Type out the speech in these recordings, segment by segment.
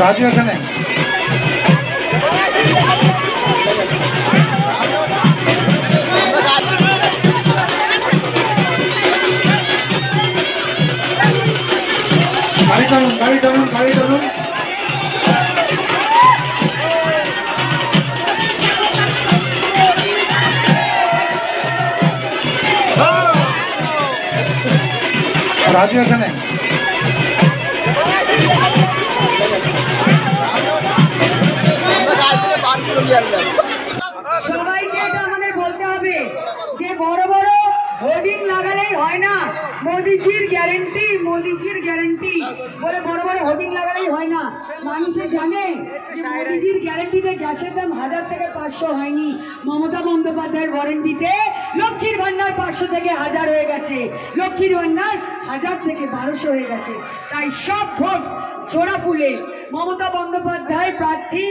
রাজু এখানে গাড়ি টানুন গাড়ি টানুন গাড়ি টানুন। রাজু এখানে সবাইকে এটা আমাদের বলতে হবে যে বড় বড় হোর্ডিং লাগালেই হয় না। মোদিজির গ্যারেন্টি মোদিজির গ্যারেন্টি বলে বড় বড় হোর্ডিং লাগালেই হয় না। মানুষে জানে যে মোদিজির গ্যারেন্টিতে গ্যাসের দাম হাজার থেকে পাঁচশো হয়নি। মমতা বন্দ্যোপাধ্যায়ের ওয়ারেন্টিতে লক্ষ্মীর ভান্ডার পাঁচশো থেকে হাজার হয়ে গেছে। লক্ষ্মীর ভান্ডার হাজার থেকে বারোশো হয়ে গেছে। তাই সব ভোট জোড়া ফুলে। মমতা বন্দ্যোপাধ্যায় প্রার্থী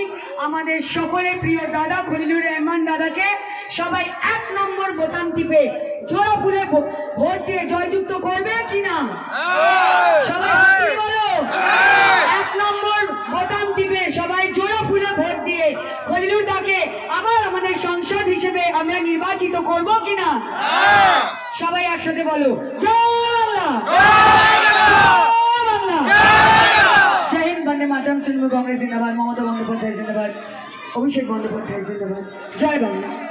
আমাদের সকলের প্রিয় দাদা খলিলুর রহমান দাদাকে সবাই এক নম্বর বোতাম টিপে জোড়া ফুলে ভোট দিয়ে জয়যুক্ত করবে কিনা সবাই বলো? এক নম্বর বোতাম টিপে সবাই জোড়া ফুলে ভোট দিয়ে খলিলুর দাকে আবার আমাদের সংসদ হিসেবে আমরা নির্বাচিত করব কিনা সবাই একসাথে বলো জয় বাংলা! জয় বাংলা! তৃণমূল কংগ্রেস জিন্দাবাদ মমতা বন্দ্যোপাধ্যায় জিন্দাবাদ অভিষেক বন্দ্যোপাধ্যায় জিন্দাবাদ। জয় বাংলা।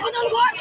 সজল ঘোষ